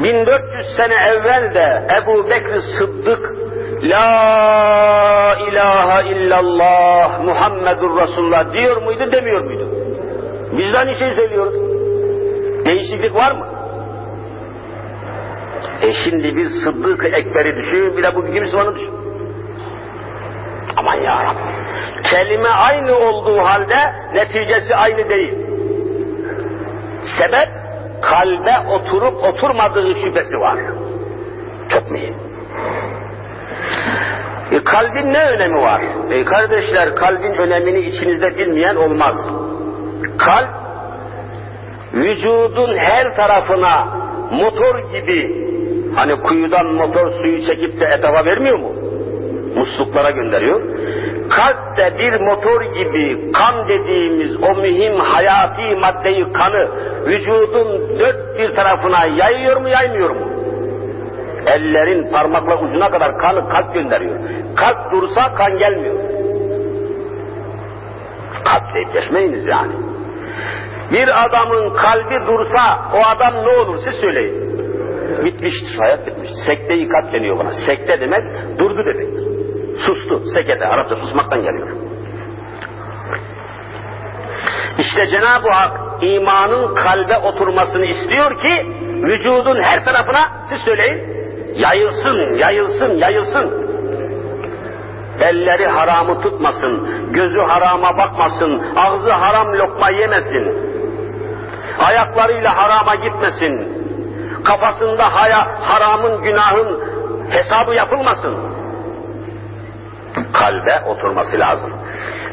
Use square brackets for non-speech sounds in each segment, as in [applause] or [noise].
1400 sene evvel de Ebu Bekir Sıddık La ilahe illallah Muhammedur Resulullah diyor muydu demiyor muydu? Biz de aynı şeyi söylüyoruz. Değişiklik var mı? E şimdi bir Sıddık-ı Ekber'i düşün, bir de bugünkü Müslümanı düşün. Aman ya Kelime aynı olduğu halde neticesi aynı değil. Sebep kalbe oturup oturmadığı şüphesi var. Çok mühim. E, kalbin ne önemi var? E, kardeşler kalbin önemini içinizde bilmeyen olmaz. Kalp vücudun her tarafına motor gibi hani kuyudan motor suyu çekip de etrafa vermiyor mu? Musluklara gönderiyor. Kalp de bir motor gibi kan dediğimiz o mühim hayati maddeyi kanı vücudun dört bir tarafına yayıyor mu yaymıyor mu? Ellerin parmakla ucuna kadar kanı kalp gönderiyor. Kalp dursa kan gelmiyor. Kalp deyip geçmeyiniz yani. Bir adamın kalbi dursa o adam ne olur siz söyleyin. Bitmiştir, hayat bitmiş. Sekte-i kalp deniyor buna. Sekte demek durdu demek. Sustu, sekete, Arapça susmaktan geliyor. İşte Cenab-ı Hak imanın kalbe oturmasını istiyor ki vücudun her tarafına siz söyleyin yayılsın, yayılsın, yayılsın. Elleri haramı tutmasın, gözü harama bakmasın, ağzı haram lokma yemesin. Ayaklarıyla harama gitmesin. Kafasında haya, haramın, günahın hesabı yapılmasın. Kalbe oturması lazım.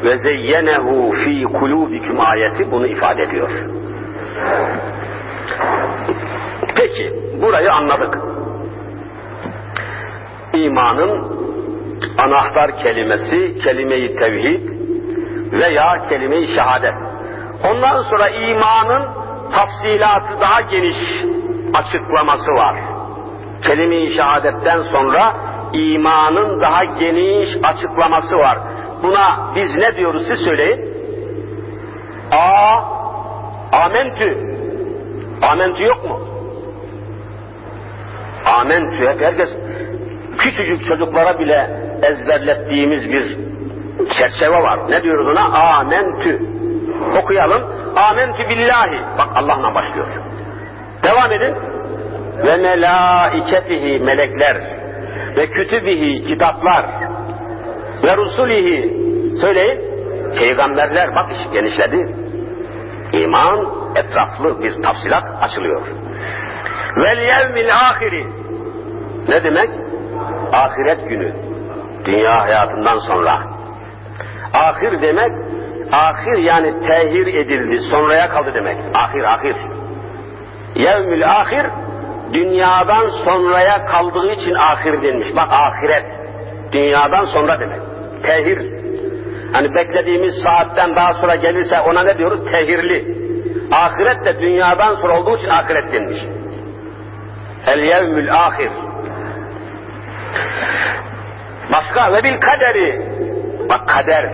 Ve zeyyenehu fi kulubikum ayeti bunu ifade ediyor. Peki, burayı anladık. İmanın anahtar kelimesi, kelime-i tevhid veya kelime-i şehadet. Ondan sonra imanın tafsilatı daha geniş açıklaması var. Kelime-i şehadetten sonra imanın daha geniş açıklaması var. Buna biz ne diyoruz siz söyleyin. A, amentü. Amentü yok mu? Amentü hep herkes küçücük çocuklara bile ezberlettiğimiz bir çerçeve var. Ne diyoruz ona? Amentü. Okuyalım. Amentü billahi. Bak Allah'la başlıyor. Devam edin. Ve melaiketihi melekler ve kütübihi kitaplar ve rusulihi söyleyin peygamberler bak iş genişledi. İman etraflı bir tafsilat açılıyor. Vel yevmil ahiri ne demek? Ahiret günü. Dünya hayatından sonra. Ahir demek, ahir yani tehir edildi, sonraya kaldı demek. Ahir, ahir. Yevmül ahir, dünyadan sonraya kaldığı için ahir denmiş. Bak ahiret, dünyadan sonra demek. Tehir. Hani beklediğimiz saatten daha sonra gelirse ona ne diyoruz? Tehirli. Ahiret de dünyadan sonra olduğu için ahiret denmiş. El yevmül ahir. Başka ve bil kaderi. Bak kader.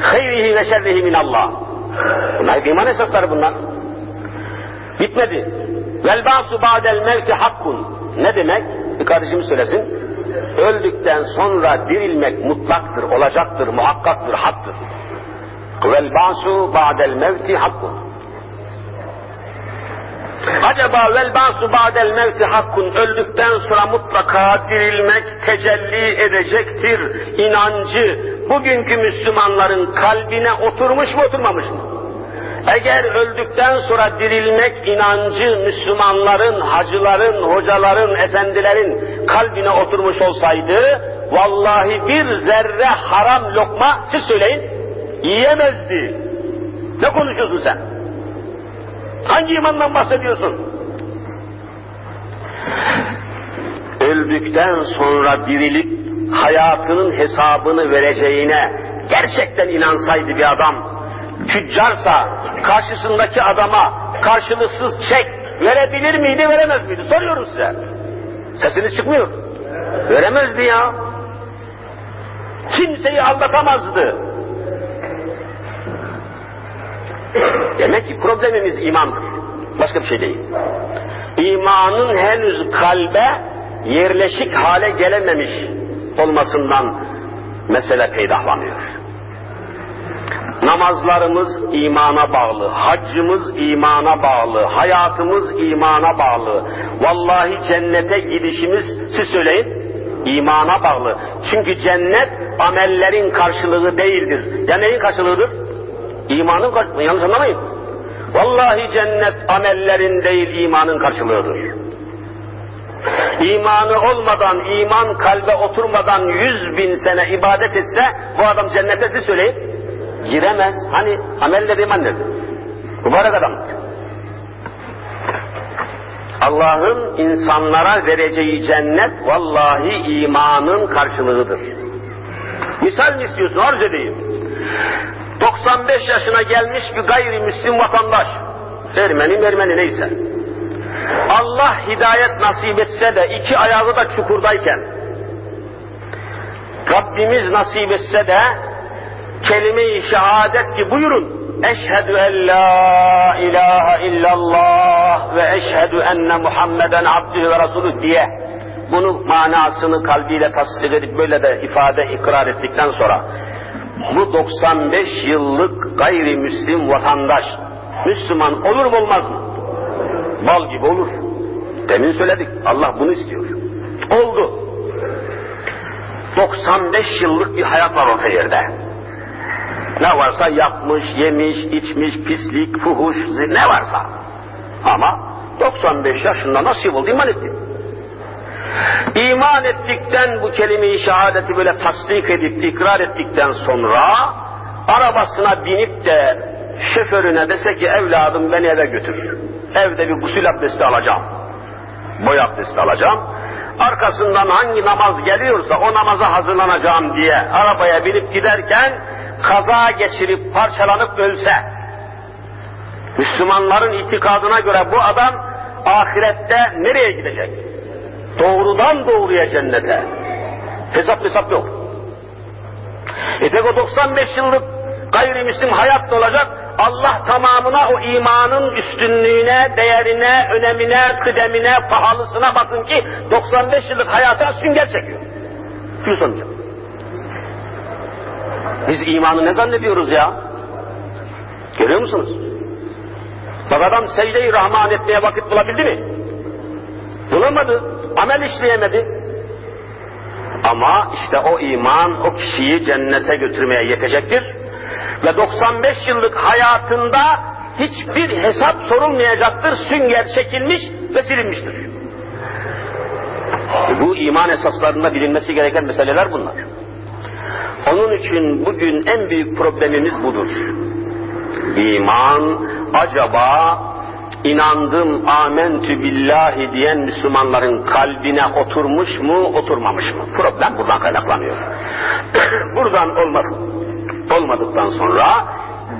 Hayrihi ve şerrihi minallah. Bunlar iman esasları bunlar. Bitmedi. Vel ba'su ba'del mevti hakkun. Ne demek? Bir kardeşimiz söylesin. Öldükten sonra dirilmek mutlaktır, olacaktır, muhakkaktır, haktır. Vel ba'su ba'del mevti hakkun. Acaba vel ba'su ba'del mevti hakkun öldükten sonra mutlaka dirilmek tecelli edecektir inancı bugünkü Müslümanların kalbine oturmuş mu oturmamış mı? Eğer öldükten sonra dirilmek inancı Müslümanların, hacıların, hocaların, efendilerin kalbine oturmuş olsaydı, vallahi bir zerre haram lokma, siz söyleyin, yiyemezdi. Ne konuşuyorsun sen? Hangi imandan bahsediyorsun? Öldükten sonra dirilip hayatının hesabını vereceğine gerçekten inansaydı bir adam, tüccarsa karşısındaki adama karşılıksız çek verebilir miydi, veremez miydi? Soruyorum size. Sesiniz çıkmıyor. Veremezdi ya. Kimseyi aldatamazdı. Demek ki problemimiz imandır. Başka bir şey değil. imanın henüz kalbe yerleşik hale gelememiş olmasından mesele peydahlanıyor. Namazlarımız imana bağlı, haccımız imana bağlı, hayatımız imana bağlı. Vallahi cennete gidişimiz, siz söyleyin, imana bağlı. Çünkü cennet amellerin karşılığı değildir. Ya neyin karşılığıdır? İmanın karşılığı, yanlış anlamayın. Vallahi cennet amellerin değil imanın karşılığıdır. İmanı olmadan, iman kalbe oturmadan yüz bin sene ibadet etse bu adam cennete siz söyleyin giremez. Hani amelle iman nedir? Mübarek adam. Allah'ın insanlara vereceği cennet vallahi imanın karşılığıdır. Misal mi istiyorsun? Arz edeyim. 95 yaşına gelmiş bir gayrimüslim vatandaş. Ermeni Ermeni neyse. Allah hidayet nasip etse de iki ayağı da çukurdayken Rabbimiz nasip etse de kelime-i şehadet ki buyurun. Eşhedü en la ilahe illallah ve eşhedü enne Muhammeden abdühü ve resulü diye bunu manasını kalbiyle tasdik edip böyle de ifade ikrar ettikten sonra bu 95 yıllık gayrimüslim vatandaş Müslüman olur mu olmaz mı? Bal gibi olur. Demin söyledik. Allah bunu istiyor. Oldu. 95 yıllık bir hayat var orta yerde. Ne varsa yapmış, yemiş, içmiş, pislik, fuhuş, ne varsa. Ama 95 yaşında nasip oldu iman etti. İman ettikten bu kelime-i şehadeti böyle tasdik edip ikrar ettikten sonra arabasına binip de şoförüne dese ki evladım beni eve götür. Evde bir gusül abdesti alacağım. Boy abdesti alacağım. Arkasından hangi namaz geliyorsa o namaza hazırlanacağım diye arabaya binip giderken kaza geçirip parçalanıp ölse, Müslümanların itikadına göre bu adam ahirette nereye gidecek? Doğrudan doğruya cennete. Hesap hesap yok. E tek o 95 yıllık gayrimüslim hayat olacak. Allah tamamına o imanın üstünlüğüne, değerine, önemine, kıdemine, pahalısına bakın ki 95 yıllık hayata sünger çekiyor. Gül sonucu. Biz imanı ne zannediyoruz ya? Görüyor musunuz? Bak adam secde-i rahman etmeye vakit bulabildi mi? Bulamadı. Amel işleyemedi. Ama işte o iman o kişiyi cennete götürmeye yetecektir. Ve 95 yıllık hayatında hiçbir hesap sorulmayacaktır. Sünger çekilmiş ve silinmiştir. Bu iman esaslarında bilinmesi gereken meseleler bunlar. Onun için bugün en büyük problemimiz budur. İman acaba inandım amentü billahi diyen Müslümanların kalbine oturmuş mu oturmamış mı? Problem buradan kaynaklanıyor. [clears throat] buradan olmadı, olmadıktan sonra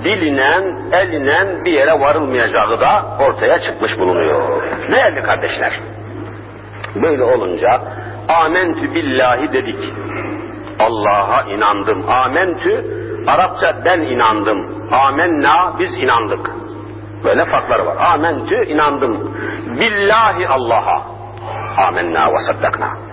dilinen, elinen bir yere varılmayacağı da ortaya çıkmış bulunuyor. Değerli kardeşler, böyle olunca amentü billahi dedik. Allah'a inandım. Amentü, Arapça ben inandım. Amenna, biz inandık. Böyle farkları var. Amentü, inandım. Billahi Allah'a. Amenna ve saddakna.